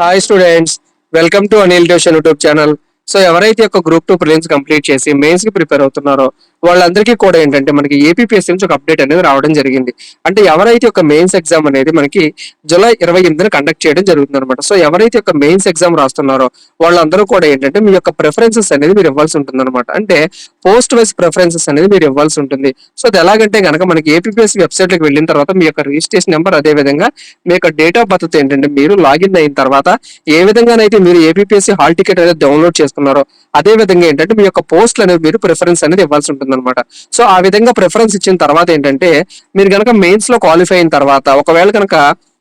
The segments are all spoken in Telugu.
Hi students welcome to Anil tuition YouTube channel so ఎవరైతే ఒక గ్రూప్ టూ ప్రిలిమ్స్ కంప్లీట్ చేసి మెయిన్స్కి ప్రిపేర్ అవుతున్నారో వాళ్ళందరికీ కూడా ఏంటంటే మనకి ఏపీఎస్సీ నుంచి ఒక అప్డేట్ అనేది రావడం జరిగింది. అంటే ఎవరైతే ఒక మెయిన్స్ ఎగ్జామ్ అనేది మనకి జూలై ఇరవై ఎనిమిదిన కండక్ట్ చేయడం జరుగుతుంది అనమాట సో ఎవరైతే ఒక మెయిన్స్ ఎగ్జామ్ రాస్తున్నారో వాళ్ళందరూ కూడా ఏంటంటే మీ యొక్క ప్రిఫరెన్సెస్ అనేది మీరు ఇవ్వాల్సి ఉంటుంది అనమాట అంటే పోస్ట్ వైస్ ప్రిఫరెన్సెస్ అనేది మీరు ఇవ్వాల్సి ఉంటుంది. సో అది ఎలాగంటే కనుక మనకి ఏపీఎస్సీ వెబ్సైట్లోకి వెళ్ళిన తర్వాత మీ యొక్క రిజిస్ట్రేషన్ నెంబర్ అదే విధంగా మీ యొక్క డేట్ ఆఫ్ బర్త్ ఏంటంటే మీరు లాగిన్ అయిన తర్వాత ఏ విధంగానైతే మీరు ఏపీఎస్సీ హాల్ టికెట్ అనేది డౌన్లోడ్ చేసుకున్నారో అదే విధంగా ఏంటంటే మీ యొక్క పోస్ట్లు అనేది మీరు ప్రిఫరెన్స్ అనేది ఇవ్వాల్సి ఉంటుంది. అనమాట సో ఆ విధంగా ప్రిఫరెన్స్ ఇచ్చిన తర్వాత ఏంటంటే మీరు కనుక మెయిన్స్లో క్వాలిఫై అయిన తర్వాత ఒకవేళ కనుక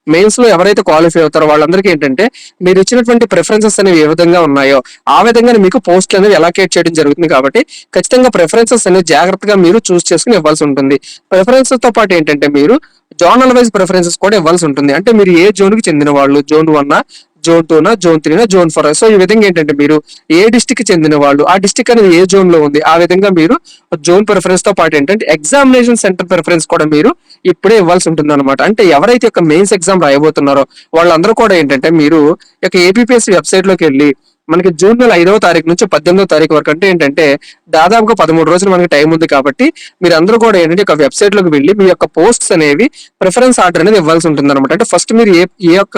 మెయిన్స్లో ఎవరైతే క్వాలిఫై అవుతారో వాళ్ళందరికీ ఏంటంటే మీరు ఇచ్చినటువంటి ప్రిఫరెన్సెస్ అనేవి ఏ విధంగా ఉన్నాయో ఆ విధంగా మీకు పోస్ట్ అనేది ఎలాకేట్ చేయడం జరుగుతుంది కాబట్టి ఖచ్చితంగా ప్రిఫరెన్సెస్ అనేవి జాగ్రత్తగా మీరు చూస్ చేసుకుని ఇవ్వాల్సి ఉంటుంది. ప్రిఫరెన్సెస్తో పాటు ఏంటంటే మీరు జోనల్ వైజ్ ప్రిఫరెన్సెస్ కూడా ఇవ్వాల్సి ఉంటుంది. అంటే మీరు ఏ జోన్కి చెందిన వాళ్ళు జోన్ వన్ జోన్ టూనా జోన్ త్రీనా జోన్ ఫోర్ సో ఈ విధంగా ఏంటంటే మీరు ఏ డిస్టిక్ చెందిన వాళ్ళు ఆ డిస్టిక్ అనేది ఏ జోన్లో ఉంది ఆ విధంగా మీరు జోన్ ప్రిఫరెన్స్తో పాటు ఏంటంటే ఎగ్జామినేషన్ సెంటర్ ప్రిఫరెన్స్ కూడా మీరు ఇప్పుడే ఇవ్వాల్సి ఉంటుంది అనమాట అంటే ఎవరైతే ఒక మెయిన్స్ ఎగ్జామ్ రాయబోతున్నారో వాళ్ళందరూ కూడా ఏంటంటే మీరు యొక్క ఏపీపీఎస్సీ వెబ్సైట్లోకి వెళ్ళి మనకి జూన్ నెల ఐదవ తారీఖు నుంచి పద్దెనిమిదవ తారీఖు వరకు అంటే ఏంటంటే దాదాపుగా పదమూడు రోజులు మనకి టైం ఉంది కాబట్టి మీరు అందరూ కూడా ఏంటంటే ఒక వెబ్సైట్లోకి వెళ్ళి మీ యొక్క పోస్ట్స్ అనేవి ప్రిఫరెన్స్ ఆర్డర్ అనేది ఇవ్వాల్సి ఉంటుంది అనమాట అంటే ఫస్ట్ మీరు ఏ ఏ యొక్క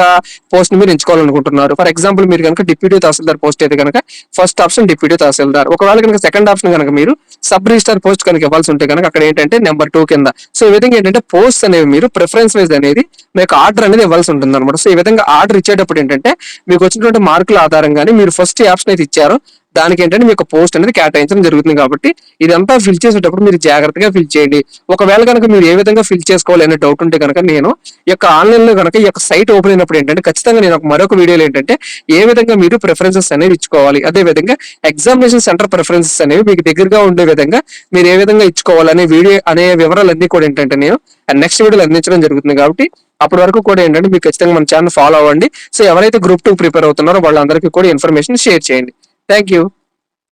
పోస్ట్ మీరు ఎంచుకోవాలనుకుంటున్నారు? ఫర్ ఎగ్జాంపుల్ మీరు కనుక డిప్యూటీ తహసీల్దార్ పోస్ట్ అయితే కనుక ఫస్ట్ ఆప్షన్ డిప్యూటీ తహసీల్దార్. ఒకవేళ కనుక సెకండ్ ఆప్షన్ కనుక మీరు సబ్ రిజిస్టర్ పోస్ట్ కనుక ఇవ్వాల్సి ఉంటే కనుక అక్కడ ఏంటంటే నెంబర్ టూ కింద. సో ఈ విధంగా ఏంటంటే పోస్ట్ అనేవి మీరు ప్రిఫరెన్స్ వైజ్ అనేది మీకు ఆర్డర్ అనేది ఇవ్వాల్సి ఉంటుంది అనమాట సో ఈ విధంగా ఆర్డర్ ఇచ్చేటప్పుడు ఏంటంటే మీకు వచ్చినటువంటి మార్కుల ఆధారంగానే మీరు ఫస్ట్ ఆప్షన్ అయితే ఇచ్చారో దానికి ఏంటంటే మీకు పోస్ట్ అనేది కేటాయించడం జరుగుతుంది కాబట్టి ఇదంతా ఫిల్ చేసేటప్పుడు మీరు జాగ్రత్తగా ఫిల్ చేయండి. ఒకవేళ కనుక మీరు ఏ విధంగా ఫిల్ చేసుకోవాలి అనే డౌట్ ఉంటే కనుక నేను యొక్క ఆన్లైన్లో కనుక ఈ యొక్క సైట్ ఓపెన్ అయినప్పుడు ఏంటంటే ఖచ్చితంగా నేను ఒక మరొక వీడియోలో ఏంటంటే ఏ విధంగా మీరు ప్రిఫరెన్సెస్ అనేవి ఇచ్చుకోవాలి. అదే విధంగా ఎగ్జామినేషన్ సెంటర్ ప్రిఫరెన్సెస్ అనేవి మీకు దగ్గరగా ఉండే విధంగా మీరు ఏ విధంగా ఇచ్చుకోవాలి అనే వీడియో అనే వివరాలన్నీ కూడా ఏంటంటే నేను నెక్స్ట్ వీడియోలో అందించడం జరుగుతుంది కాబట్టి అప్పటి వరకు కూడా ఏంటంటే మీకు ఖచ్చితంగా మన ఛానల్ ఫాలో అవ్వండి. సో ఎవరైతే గ్రూప్ టూ ప్రిపేర్ అవుతున్నారో వాళ్ళందరికీ కూడా ఇన్ఫర్మేషన్ షేర్ చేయండి. Thank you